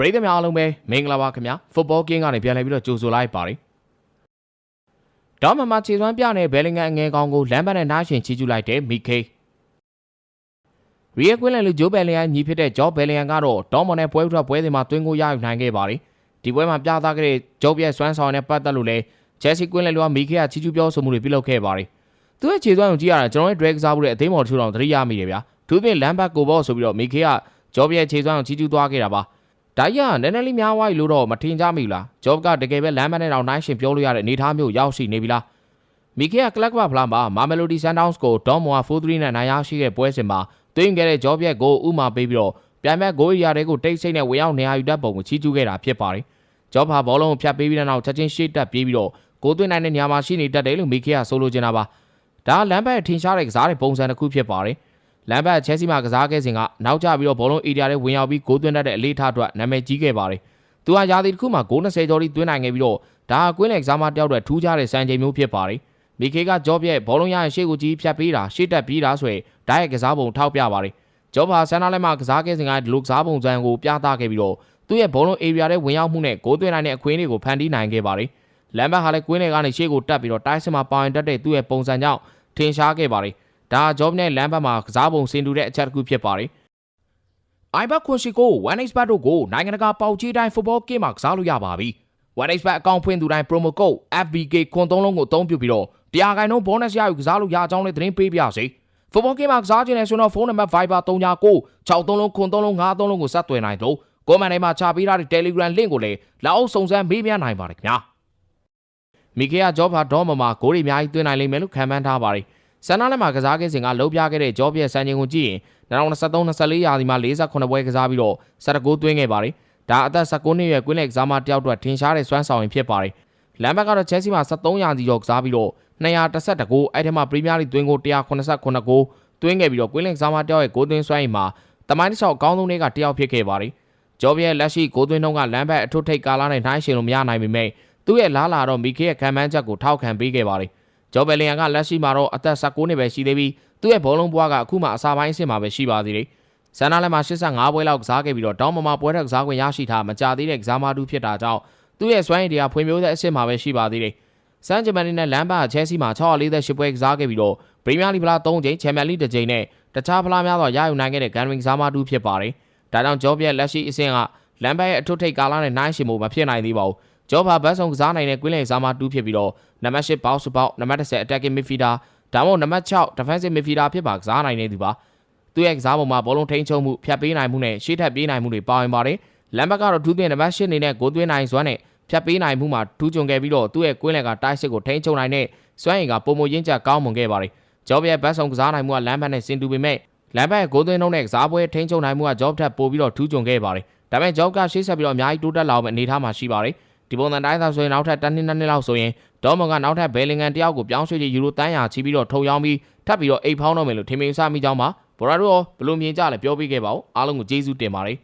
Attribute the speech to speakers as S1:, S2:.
S1: ပရိသတ်များအားလုံးပဲမင်္ဂလာပါခင်ဗျာဖုတ်ဘောကင်းကနေပြန်လည်ပြီးတော့ကြိုဆိုလိုက်ပါတယ်ဒေါမမခြေစွမ်းပြတဲ့ဘယ်လင်ဂန်အငယ်ကောင်ကိုလမ်းပတ်နဲ့နှားရှင်ချီကျူးလိုက်တဲ့မီခေရီယကွင်းလန်လူဂျိုးဘယ်လင်ယန်ညီဖြစ်တဲ့ဂျော့ဘယ်လင်ယန်ကတော့ဒေါမွန်နဲ့ပွဲဥထပွဲစဉ်မှာတွင်းကိုရယူနိုင်ခဲ့ပါတယ်ဒီပွဲမှာပြသခဲ့တဲ့ဂျော့ပြက်စွမ်းဆောင်နဲ့ပတ်သက်လို့လည်းချက်စီကွင်းလန်လူကမီခေကချီကျူးပြောဆိုမှုတွေပြုလုပ်ခဲ့ပါတယ်သူ့ရဲ့ခြေစွမ်းကိုကြည့်ရတာကျွန်တော်ရဲ့ drag စားမှုတဲ့အသိမော်ထူတော်သတိရမိတယ်ဗျာသူပြင်လမ်းပတ်ကိုဘောဆိုပြီးတော့မီခေကဂျော့ပြက်ခြေစွမ်းကိုချီကျူးသွားခဲ့တာပါ ဒါကြီးကနည်းနည်းလေးများဝိုက်လို့တော့မထင်ကြမိဘူးလားဂျော့ကတကယ်ပဲလမ်းမနဲ့တော့နိုင်ရှင်ပြောလို့ရတဲ့အနေအထားမျိုးရောက်ရှိနေပြီလားမီကေကကလပ်ကဖလာမှာမာမယ်လိုဒီဆန်ဒေါင်းစ်ကိုဒေါမွာ4-3နဲ့နိုင်ရရှိခဲ့ပွဲစဉ်မှာတွင်းခဲ့တဲ့ဂျော့ပြက်ကိုဥမာပေးပြီးတော့ပြန်မဲ့ဂိုးရီယာတွေကိုတိတ်ဆိတ်နဲ့ဝင်ရောက်နေရာယူတတ်ပုံကိုချီးကျူးခဲ့တာဖြစ်ပါတယ်ဂျော့ဖာဘောလုံးကိုဖြတ်ပေးပြီးတဲ့နောက်ချက်ချင်းရှေ့တက်ပြေးပြီးတော့ဂိုးသွင်းနိုင်တဲ့နေရာမှာရှိနေတတ်တယ်လို့မီကေကဆိုလိုချင်တာပါဒါကလမ်းဘက်ထင်ရှားတဲ့ကစားတဲ့ပုံစံတစ်ခုဖြစ်ပါတယ် လမ်ဘတ်ချဲစီမှာကစားခဲ့စဉ်ကနောက်ကျပြီးတော့ဘောလုံးအေရီယာထဲဝင်ရောက်ပြီးဂိုးသွင်းတတ်တဲ့အလေးထားအတွက်နာမည်ကြီးခဲ့ပါတယ်။သူဟာရာသီတစ်ခုမှာဂိုး20ကျော်ထိသွင်းနိုင်ခဲ့ပြီးတော့ဒါကကွင်းလက်ကစားမတယောက်အတွက်ထူးခြားတဲ့စံချိန်မျိုးဖြစ်ပါတယ်။မီကေကဂျော့ပြက်ဘောလုံးရရင်ရှေ့ကိုကြီးဖြတ်ပေးတာရှေ့တက်ပြီးတာဆိုရင်ဓာတ်ရဲ့ကစားပုံထောက်ပြပါတယ်။ဂျော့ဘာဆန်နာလက်မှာကစားခဲ့စဉ်ကဒီလိုကစားပုံစံကိုပြသခဲ့ပြီးတော့သူ့ရဲ့ဘောလုံးအေရီယာထဲဝင်ရောက်မှုနဲ့ဂိုးသွင်းနိုင်တဲ့အခွင့်အရေးကိုဖန်တီးနိုင်ခဲ့ပါတယ်။လမ်ဘတ်ဟာလည်းကွင်းလယ်ကနေရှေ့ကိုတက်ပြီးတော့တိုက်စစ်မှာပါဝင်တတ်တဲ့သူ့ရဲ့ပုံစံကြောင့်ထင်ရှားခဲ့ပါတယ်။ ဒါဂျော့ဘ်နဲ့လမ်းဘတ်မှာကစားပုံစင်တူတဲ့အချက်တစ်ခုဖြစ်ပါတယ်။ iBet ခွန်ရှိကို 1xbet တို့ကိုနိုင်ငံတကာပေါက်ကြီးတိုင်း football game မှာကစားလို့ရပါပြီ။ 1xbet အကောင့်ဖွင့်သူတိုင်း promo code FBK ခွန်သုံးလုံးကိုအသုံးပြုပြီးတော့တရားခိုင်နှုန်း bonus ရယူကစားလို့ရကြောင်းလည်းသတင်းပေးပါရစေ။ football game မှာကစားခြင်းနဲ့ဆိုတော့ဖုန်းနံပါတ် Viber 39 63လုံးခွန်သုံးလုံး53လုံးကိုဆက်သွယ်နိုင်တော့ကိုမန်တိုင်းမှာချပေးထားတဲ့ Telegram link ကိုလည်းလောက်အောင်စုံစမ်းမေးမြန်းနိုင်ပါတယ်ခင်ဗျာ။မီကေယာဂျော့ဘာဒေါမမှာဂိုးတွေအများကြီးသွင်းနိုင်လိမ့်မယ်လို့ခန့်မှန်းထားပါတယ်။ ဆန်နာလက်မှာကစားခဲ့စဉ်ကလှုပ်ပြခဲ့တဲ့ဂျော့ပြက်စံချိန်ကိုကြည့်ရင်2023-24ရာသီမှာ48ပွဲကစားပြီးတော့19သွင်းခဲ့ပါတယ်။ဒါအသက်19နှစ်အရွယ်ကွင်းလက်ကစားမတယောက်အတွက်ထင်ရှားတဲ့စွမ်းဆောင်ရည်ဖြစ်ပါတယ်။လမ်ဘတ်ကတော့ချက်စီမှာ73ရာသီကျော်ကစားပြီးတော့211ဂိုးအဲ့ထဲမှာပရီးမီးယားလိဂ်သွင်းဂိုး189ဂိုးသွင်းခဲ့ပြီးတော့ကွင်းလက်ကစားမတယောက်ရဲ့ဂိုးသွင်းစွမ်းရည်မှာတမိုင်းတစ်လျှောက်အကောင်းဆုံးတွေကတယောက်ဖြစ်ခဲ့ပါတယ်။ဂျော့ပြက်လက်ရှိဂိုးသွင်းနှုန်းကလမ်ဘတ်အထွတ်ထိပ်ကာလာနဲ့နှိုင်းယှဉ်လို့မရနိုင်ပေမဲ့သူ့ရဲ့လားလာတော့မီကေရဲ့ခံမှန်းချက်ကိုထောက်ခံပေးခဲ့ပါတယ်။ ဂျော်ဘယ်လင်ယန်ကလက်ရှိမှာတော့အသက်19နှစ်ပဲရှိသေးပြီးသူ့ရဲ့ဘောလုံးပွားကအခုမှအစာပိုင်းအဆင့်မှာပဲရှိပါသေးတယ်။ဆန်နာလက်မှာ85ပွဲလောက်ကစားခဲ့ပြီးတော့တောင်းမမပွဲထက်ကစားခွင့်ရရှိထားမကြသေးတဲ့ကစားမတူဖြစ်တာကြောင့်သူ့ရဲ့စွမ်းရည်တရားဖွံ့ဖြိုးတဲ့အဆင့်မှာပဲရှိပါသေးတယ်။ဆန်ဂျမန်နီနဲ့လမ်ဘာချဲစီမှာ648ပွဲကစားခဲ့ပြီးတော့ပရီးမီးယားလိဖလား3ကြိမ်ချန်ပီယံလိတစ်ကြိမ်နဲ့တခြားဖလားများစွာရယူနိုင်ခဲ့တဲ့ဂန်ဝင်ကစားမတူဖြစ်ပါတယ်။ဒါကြောင့်ဂျော့ပြက်လက်ရှိအဆင့်ကလမ်ဘာရဲ့အထွတ်ထိပ်ကာလနဲ့နှိုင်းယှဉ်မှုမဖြစ်နိုင်သေးပါဘူး။ ဂျော့ဘာဘတ်ဆုံကစားနိုင်တဲ့ကွင်းလယ်ကစားမတူဖြစ်ပြီးတော့နံပါတ်8ဘောက်စ်ဘောက်နံပါတ်10 attacking midfielder ဒါမှမဟုတ်နံပါတ်6 defensive midfielder ဖြစ်ပါကစားနိုင်နေသူပါသူ့ရဲ့ကစားပုံမှာဘောလုံးထိန်းချုပ်မှုဖြတ်ပေးနိုင်မှုနဲ့ရှေ့ထပ်ပြေးနိုင်မှုတွေပါဝင်ပါတယ်လမ်ဘတ်ကတော့ဒူးပြင်နံပါတ်8အနေနဲ့ဂိုးသွင်းနိုင်စွမ်းနဲ့ဖြတ်ပေးနိုင်မှုမှာထူးချွန်ခဲ့ပြီးတော့သူ့ရဲ့ကွင်းလက်ကတိုက်စစ်ကိုထိန်းချုပ်နိုင်တဲ့စွမ်းရည်ကပုံမရင်းချက်ကောင်းမွန်ခဲ့ပါတယ်ဂျော့ဘ်ရဲ့ဘတ်ဆုံကစားနိုင်မှုကလမ်ဘတ်နဲ့စင်တူပေမဲ့လမ်ဘတ်ရဲ့ဂိုးသွင်းနှုန်းနဲ့ကစားပွဲထိန်းချုပ်နိုင်မှုကဂျော့ဘ်ထက်ပိုပြီးတော့ထူးချွန်ခဲ့ပါတယ်ဒါပေမဲ့ဂျော့ဘ်ကရှေ့ဆက်ပြီးတော့အများကြီးတိုးတက်လာအောင်အနေထားမှာရှိပါတယ် ဒီပုံစံတိုင်းသာဆိုရင်နောက်ထပ်တစ်နှစ်နှစ်နှစ်လောက်ဆိုရင်ဒေါမွန်ကနောက်ထပ်ဘယ်လင်ဂန်တယောက်ကိုပြောင်းရွှေ့ချီယူရိုတန်းရာချီပြီးတော့ထုံရောင်းပြီးထပ်ပြီးတော့အိတ်ဖောင်းတော့မယ်လို့ထင်မြင်စမိကြောင်းပါဘော်ရာတို့ရောဘယ်လိုမြင်ကြလဲပြောပြခဲ့ပါဦးအားလုံးကိုကျေးဇူးတင်ပါတယ်